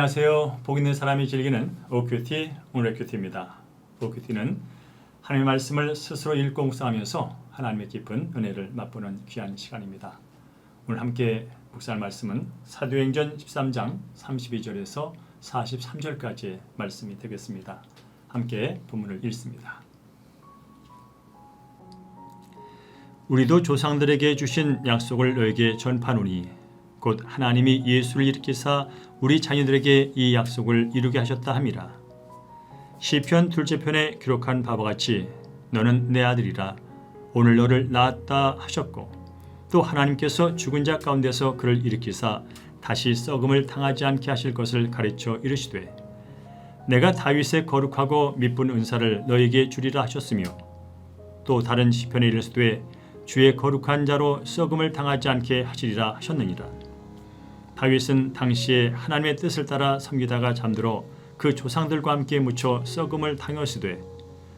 안녕하세요. 복 있는 사람이 즐기는 오큐티 오늘의 큐티입니다. 오큐티는 하나님의 말씀을 스스로 읽고 묵상하면서 하나님의 깊은 은혜를 맛보는 귀한 시간입니다. 오늘 함께 묵상할 말씀은 사도행전 13장 32절에서 43절까지의 말씀이 되겠습니다. 함께 본문을 읽습니다. 우리도 조상들에게 주신 약속을 너에게 전파노니 곧 하나님이 예수를 일으키사 우리 자녀들에게 이 약속을 이루게 하셨다 함이라. 시편 둘째 편에 기록한 바와 같이 너는 내 아들이라 오늘 너를 낳았다 하셨고 또 하나님께서 죽은 자 가운데서 그를 일으키사 다시 썩음을 당하지 않게 하실 것을 가르쳐 이르시되 내가 다윗의 거룩하고 미쁜 은사를 너에게 주리라 하셨으며 또 다른 시편에 이르시되 주의 거룩한 자로 썩음을 당하지 않게 하시리라 하셨느니라. 다윗은 당시에 하나님의 뜻을 따라 섬기다가 잠들어 그 조상들과 함께 묻혀 썩음을 당하시되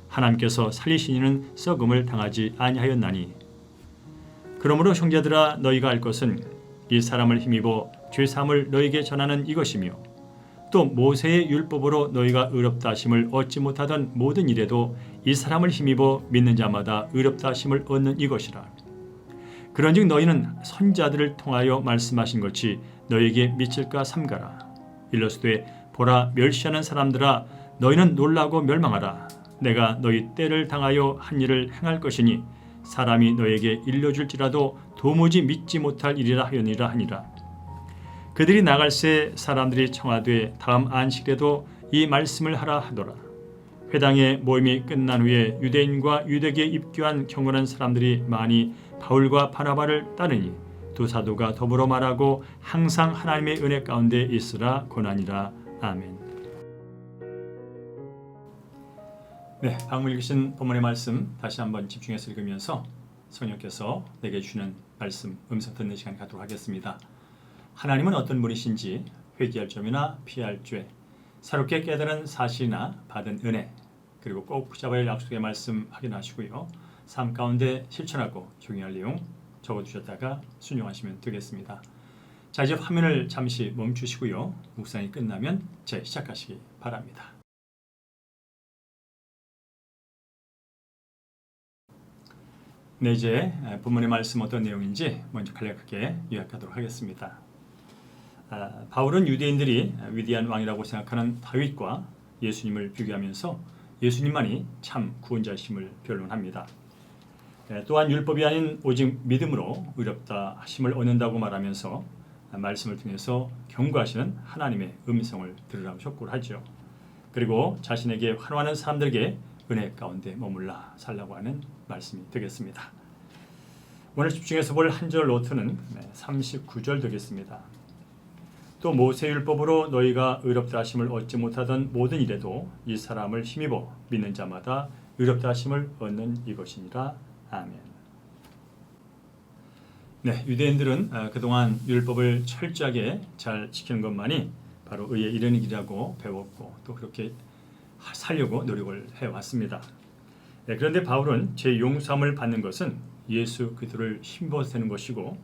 하나님께서 살리시니는 썩음을 당하지 아니하였나니. 그러므로 형제들아 너희가 알 것은 이 사람을 힘입어 죄 사함을 너희에게 전하는 이것이며 또 모세의 율법으로 너희가 의롭다 하심을 얻지 못하던 모든 일에도 이 사람을 힘입어 믿는 자마다 의롭다 하심을 얻는 이것이라. 그런즉 너희는 선자들을 통하여 말씀하신 것이 너에게 미칠까 삼가라. 일러스되 보라 멸시하는 사람들아 너희는 놀라고 멸망하라. 내가 너희 때를 당하여 한 일을 행할 것이니 사람이 너에게 일러줄지라도 도무지 믿지 못할 일이라 하였니라 하니라. 그들이 나갈새 사람들이 청하되 다음 안식에도 이 말씀을 하라 하더라. 회당의 모임이 끝난 후에 유대인과 유대계에 입교한 경건한 사람들이 많이 바울과 바나바를 따르니 두 사도가 더불어 말하고 항상 하나님의 은혜 가운데 있으라 고난이라 아멘. 네, 방금 읽으신 본문의 말씀 다시 한번 집중해서 읽으면서 성령께서 내게 주는 말씀 음성 듣는 시간 갖도록 하겠습니다. 하나님은 어떤 분이신지 회개할 점이나 피할 죄, 새롭게 깨달은 사실이나 받은 은혜, 그리고 꼭 붙잡아야 할 약속의 말씀 확인하시고요. 삶 가운데 실천하고 중요할 내용 적어두셨다가 순종하시면 되겠습니다. 자 이제 화면을 잠시 멈추시고요. 묵상이 끝나면 재시작하시기 바랍니다. 네 이제 본문의 말씀 어떤 내용인지 먼저 간략하게 요약하도록 하겠습니다. 아, 바울은 유대인들이 위대한 왕이라고 생각하는 다윗과 예수님을 비교하면서 예수님만이 참 구원자심을 변론합니다. 예, 또한 율법이 아닌 오직 믿음으로 의롭다 하심을 얻는다고 말하면서 말씀을 통해서 경고하시는 하나님의 음성을 들으라고 촉구를 하죠. 그리고 자신에게 환호하는 사람들에게 은혜 가운데 머물라 살라고 하는 말씀이 되겠습니다. 오늘 집중해서 볼 한절 노트는 39절 되겠습니다. 또 모세율법으로 너희가 의롭다 하심을 얻지 못하던 모든 일에도 이 사람을 힘입어 믿는 자마다 의롭다 하심을 얻는 이것이니라 아멘. 네, 유대인들은 아, 그동안 율법을 철저하게 잘 지키는 것만이 바로 의의 이르는 길이라고 배웠고 또 그렇게 살려고 노력을 해왔습니다. 네, 그런데 바울은 제 용서함을 받는 것은 예수 그리스도를 힘입어서 되는 것이고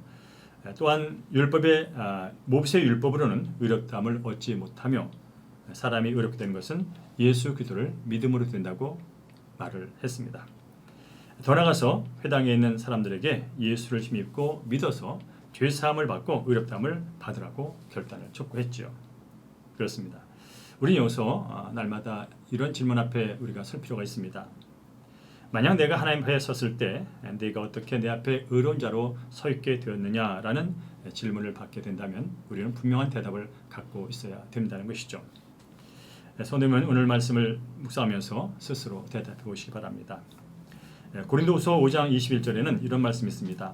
또한 율법의 아, 모세 율법으로는 의롭다함을 얻지 못하며 사람이 의롭게 된 것은 예수 그리스도를 믿음으로 된다고 말을 했습니다. 더 나아가서 회당에 있는 사람들에게 예수를 힘입고 믿어서 죄 사함을 받고 의롭다함을 받으라고 결단을 촉구했지요. 그렇습니다. 우리 여기서 아, 날마다 이런 질문 앞에 우리가 설 필요가 있습니다. 만약 내가 하나님 앞에 섰을 때 내가 어떻게 내 앞에 의로운 자로 서 있게 되었느냐라는 질문을 받게 된다면 우리는 분명한 대답을 갖고 있어야 된다는 것이죠. 손님은 오늘 말씀을 묵상하면서 스스로 대답해 보시기 바랍니다. 예, 고린도후서 5장 21절에는 이런 말씀이 있습니다.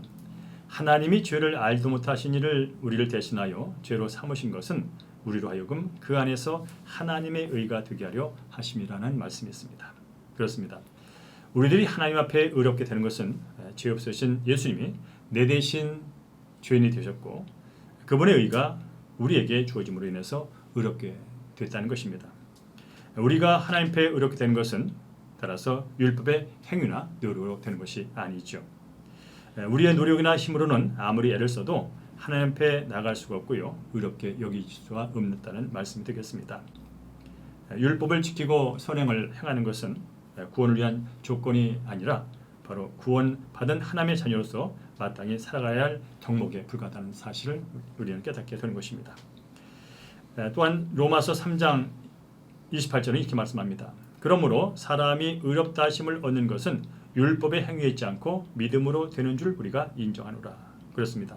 하나님이 죄를 알도 못하신 이를 우리를 대신하여 죄로 삼으신 것은 우리로 하여금 그 안에서 하나님의 의가 되게 하려 하심이라는 말씀이 있습니다. 그렇습니다. 우리들이 하나님 앞에 의롭게 되는 것은 예, 죄 없으신 예수님이 내 대신 죄인이 되셨고 그분의 의가 우리에게 주어짐으로 인해서 의롭게 됐다는 것입니다. 우리가 하나님 앞에 의롭게 되는 것은 따라서 율법의 행위나 노력으로 되는 것이 아니죠. 우리의 노력이나 힘으로는 아무리 애를 써도 하나님 앞에 나갈 수가 없고요. 의롭게 여길 수가 없다는 말씀이 되겠습니다. 율법을 지키고 선행을 행하는 것은 구원을 위한 조건이 아니라 바로 구원받은 하나님의 자녀로서 마땅히 살아가야 할 덕목에 불과하다는 사실을 우리는 깨닫게 되는 것입니다. 또한 로마서 3장 28절은 이렇게 말씀합니다. 그러므로 사람이 의롭다 하심을 얻는 것은 율법의 행위에 있지 않고 믿음으로 되는 줄 우리가 인정하노라. 그렇습니다.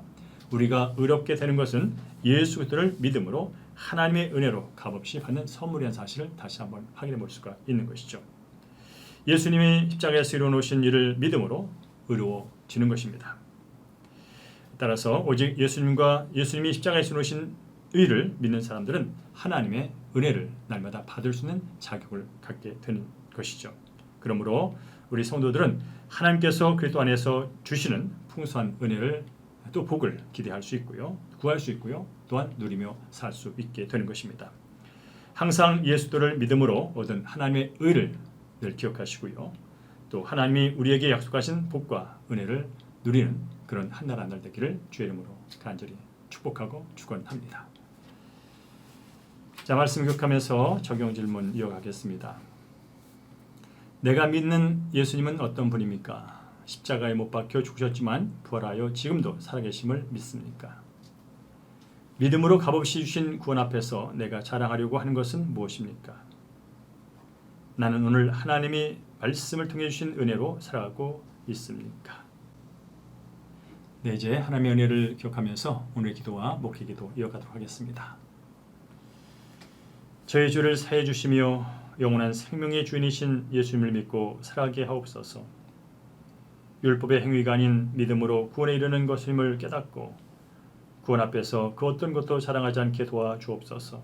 우리가 의롭게 되는 것은 예수 그리스도를 믿음으로 하나님의 은혜로 값없이 받는 선물이라는 사실을 다시 한번 확인해 볼 수가 있는 것이죠. 예수님이 십자가에서 이루어놓으신 일을 믿음으로 의로워지는 것입니다. 따라서 오직 예수님과 예수님이 십자가에서 이루어신 의를 믿는 사람들은 하나님의 은혜를 날마다 받을 수 있는 자격을 갖게 되는 것이죠. 그러므로 우리 성도들은 하나님께서 그리스도 안에서 주시는 풍성한 은혜를 또 복을 기대할 수 있고요. 구할 수 있고요. 또한 누리며 살 수 있게 되는 것입니다. 항상 예수도를 믿음으로 얻은 하나님의 의를 늘 기억하시고요. 또 하나님이 우리에게 약속하신 복과 은혜를 누리는 그런 한 날 한 날 되기를 주의 이름으로 간절히 축복하고 축원합니다. 자 말씀 기억하면서 적용 질문 이어가겠습니다. 내가 믿는 예수님은 어떤 분입니까? 십자가에 못 박혀 죽으셨지만 부활하여 지금도 살아계심을 믿습니까? 믿음으로 값없이 주신 구원 앞에서 내가 자랑하려고 하는 것은 무엇입니까? 나는 오늘 하나님이 말씀을 통해 주신 은혜로 살아가고 있습니까? 네, 이제 하나님의 은혜를 기억하면서 오늘의 기도와 목회 기도 이어가도록 하겠습니다. 저희 주를 사해 주시며 영원한 생명의 주인이신 예수님을 믿고 살아가게 하옵소서. 율법의 행위가 아닌 믿음으로 구원에 이르는 것임을 깨닫고 구원 앞에서 그 어떤 것도 자랑하지 않게 도와 주옵소서.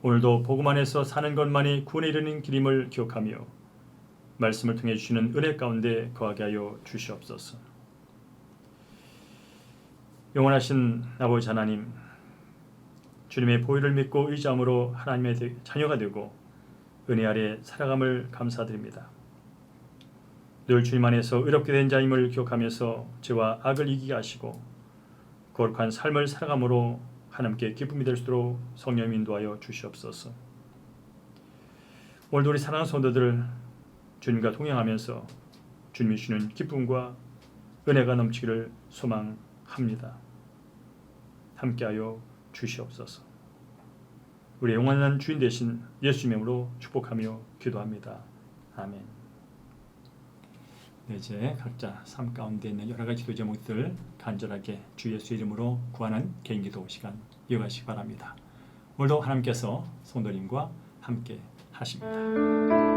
오늘도 복음 안에서 사는 것만이 구원에 이르는 길임을 기억하며 말씀을 통해 주시는 은혜 가운데 거하게 하여 주시옵소서. 영원하신 아버지 하나님, 주님의 보혈을 믿고 의지함으로 하나님의 자녀가 되고 은혜 아래 살아감을 감사드립니다. 늘 주님 안에서 의롭게 된 자임을 기억하면서 죄와 악을 이기게 하시고 거룩한 삶을 살아감으로 하나님께 기쁨이 될 수 있도록 성령 인도하여 주시옵소서. 오늘도 우리 사랑하는 성도들을 주님과 동행하면서 주님이 주는 기쁨과 은혜가 넘치기를 소망합니다. 함께하여 주시옵소서. 우리 영원한 주인 되신 예수 이름으로 축복하며 기도합니다. 아멘. 네, 이제 각자 삶 가운데 있는 여러 가지 기도 제 목들 간절하게 주 예수 이름으로 구하는 개인 기도 시간 이어가시기 바랍니다. 오늘도 하나님께서 성도님과 함께 하십니다.